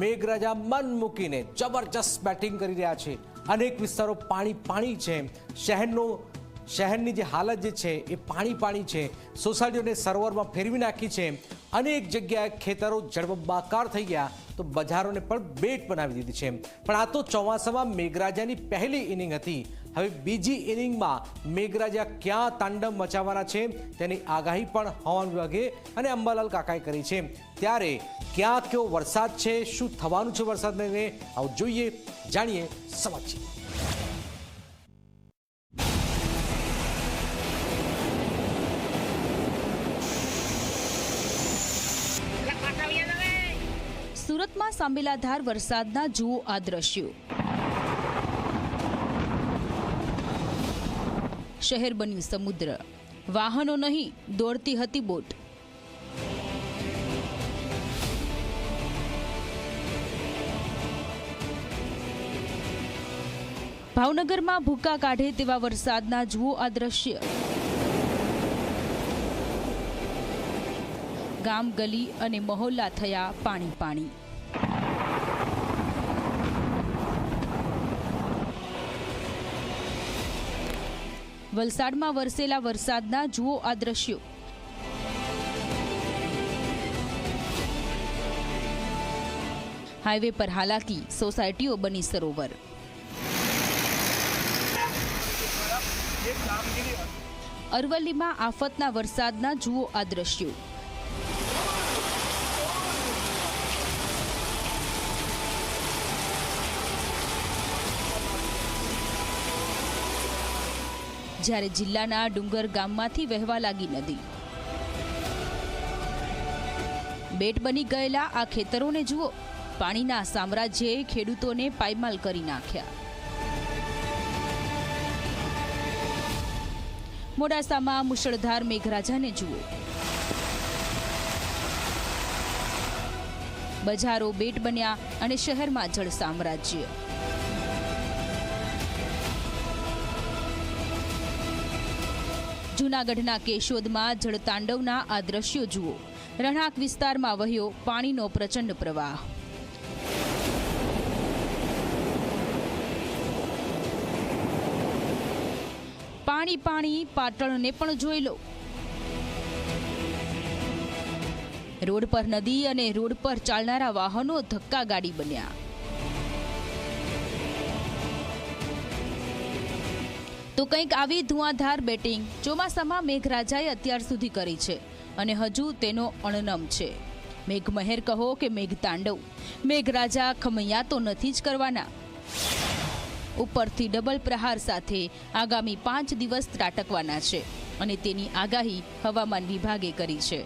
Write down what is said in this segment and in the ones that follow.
મેઘરાજા મન મૂકીને જબરજસ્ત બેટિંગ કરી રહ્યા છે. અનેક વિસ્તારો પાણી પાણી છે. શહેરનો, શહેરની જે હાલત જે છે એ પાણી પાણી છે. સોસાયટીઓને સરોવરમાં ફેરવી નાખી છે. અનેક જગ્યાએ ખેતરો જળબંબાકાર થઈ ગયા તો બજારોને પણ બેટ બનાવી દીધી છે. પણ આ તો ચોમાસામાં મેઘરાજાની પહેલી ઇનિંગ હતી. હવે બીજી ઇનિંગમાં મેઘરાજા ક્યાં તાંડવ મચાવવાના છે તેની આગાહી પણ હવામાન વિભાગે અને અંબાલાલ કાકાએ કરી છે. ત્યારે ક્યાં કેવો વરસાદ છે, શું થવાનું છે વરસાદને લઈને આવું જોઈએ, જાણીએ સમાચાર. સુરતમાં સાંબેલાધાર વરસાદના જુઓ આ દ્રશ્યો. શહેર બન્યું સમુદ્ર. વાહનો નહીં, દોડતી હતી બોટ. ભાવનગરમાં ભૂકા કાઢે તેવા વરસાદના જુઓ આ દ્રશ્ય. ગામ ગલી અને મહોલ્લા થયા પાણી પાણી વલસાડમાં વરસેલા વરસાદના જુઓ આ દ્રશ્યો. હાઈવે પર હાલાકી, સોસાયટીઓ બની સરોવર. અરવલ્લીમાં આફતના વરસાદના જુઓ આ દ્રશ્યો. જ્યારે જિલ્લાના ડુંગર ગામમાંથી વહેવા લાગી નદી. બેટ બની ગયેલા આ ખેતરોને જુઓ. પાણીના સામ્રાજ્યએ ખેડૂતોને પાયમાલ કરી નાખ્યા. મોડાસામાં મુશળધાર મેઘરાજાને જુઓ. બજારો બેટ બન્યા અને શહેરમાં જળ સામ્રાજ્ય. જૂનાગઢના કેશોદમાં જળતાંડવના આ દ્રશ્યો જુઓ. રહેણાંક વિસ્તારમાં વહ્યો પાણીનો પ્રચંડ પ્રવાહ. પાણી પાણી, પાટણને પણ જોઈ લો. રોડ પર નદી અને રોડ પર ચાલનારા વાહનો ધક્કા ગાડી બન્યા. તો કંઈક આવી ધુઆધાર બેટિંગ ચોમાસામાં મેઘરાજાએ અત્યાર સુધી કરી છે અને હજુ તેનો અણનમ છે મેઘમહેર કહો કે મેઘતાંડવ મેઘરાજા ખમૈયા તો નથી જ કરવાના ઉપરથી ડબલ પ્રહાર સાથે આગામી પાંચ દિવસ ત્રાટકવાના છે અને તેની આગાહી હવામાન વિભાગે કરી છે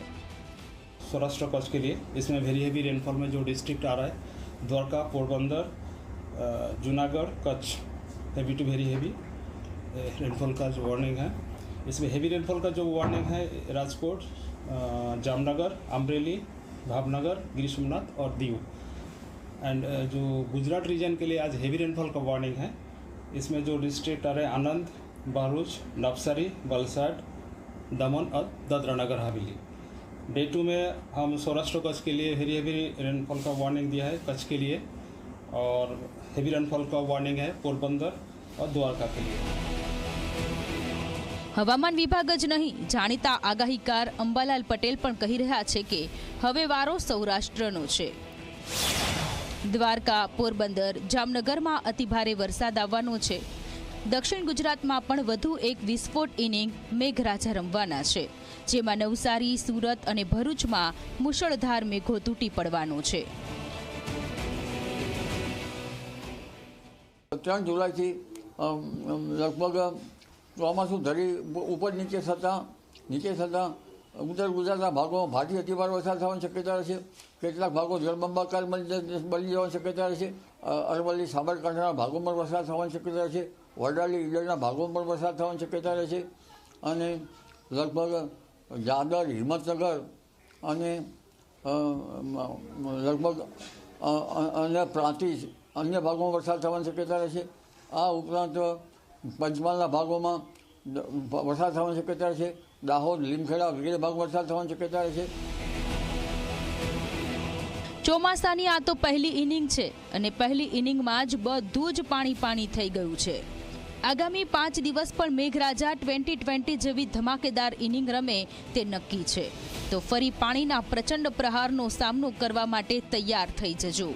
सौराष्ट्र कच्छ के लिए इसमें वेरी हेवी रेनफॉल में जो डिस्ट्रिक्ट आ रहा है Dwarka Porbandar uh, Junagadh Kutch heavy to very heavy rainfall का जो वार्निंग है। इसमें हेवी रेनफॉल का जो वार्निंग है, राजकोट जामनगर, अमरेली, भावनगर गिर सोमनाथ और दीव। एंड जो गुजरात रीजन के लिए आज हेवी रेनफॉल का वार्निंग है। इसमें जो डिस्ट्रिक्ट आ रहे आनंद भरूच नवसारी, वलसाड, दमन और दादरा नगर हवेली। डे टू में हम सौराष्ट्र कच्छ के लिए हेवी हेवी रेनफॉल का वार्निंग दिया है, कच्छ के लिए। और हेवी रेनफॉल का वार्निंग है, पोरबंदर और द्वारका के लिए। હવામાન વિભાગ જ નહીં જાણીતા આગાહીકાર અંબાલાલ પટેલ પણ કહી રહ્યા છે કે હવે વારો સૌરાષ્ટ્રનો છે. દ્વારકા પોરબંદર જામનગરમાં અતિભારે વરસાદ આવવાનો છે. દક્ષિણ ગુજરાતમાં પણ વધુ એક વિસ્ફોટ ઇનિંગ મેઘરાજા રમવાના છે જેમાં નવસારી સુરત અને ભરૂચમાં મુશળધાર મેઘો તૂટી પડવાનો છે. ત્રણ જુલાઈથી અમ, ચોમાસું ધરી ઉપર નીચે થતાં નીચે થતાં, ઉત્તર ગુજરાતના ભાગોમાં ભારે અતિભાર વરસાદ થવાની શક્યતા રહેશે. કેટલાક ભાગો જળબંબાકાર બની જવાની શક્યતા રહેશે. અરવલ્લી, સાબરકાંઠાના ભાગોમાં પણ વરસાદ થવાની શક્યતા રહેશે. વડાલી, ઈડરના ભાગોમાં પણ વરસાદ થવાની શક્યતા રહેશે. અને લગભગ જાદર હિંમતનગર અને લગભગ અન્ય પ્રાંતિજ અન્ય ભાગોમાં વરસાદ થવાની શક્યતા રહેશે. આ ઉપરાંત પંચમહાલના ભાગોમાં વરસાદ થવાની શક્યતા રહેશે દાહોદ, લીમખેડા વગેરે ભાગ વરસાદ થવાની શક્યતા રહેશે ચોમાસાની આ તો પહેલી ઇનિંગ છે અને પહેલી ઇનિંગમાં જ બધું જ પાણી પાણી થઈ ગયું છે. આગામી પાંચ દિવસ પણ મેઘરાજા ટ્વેન્ટી ટ્વેન્ટી જેવી ધમાકેદાર ઇનિંગ રમે તે નક્કી છે. તો ફરી પાણીના પ્રચંડ પ્રહારનો સામનો કરવા માટે તૈયાર થઈ જજો.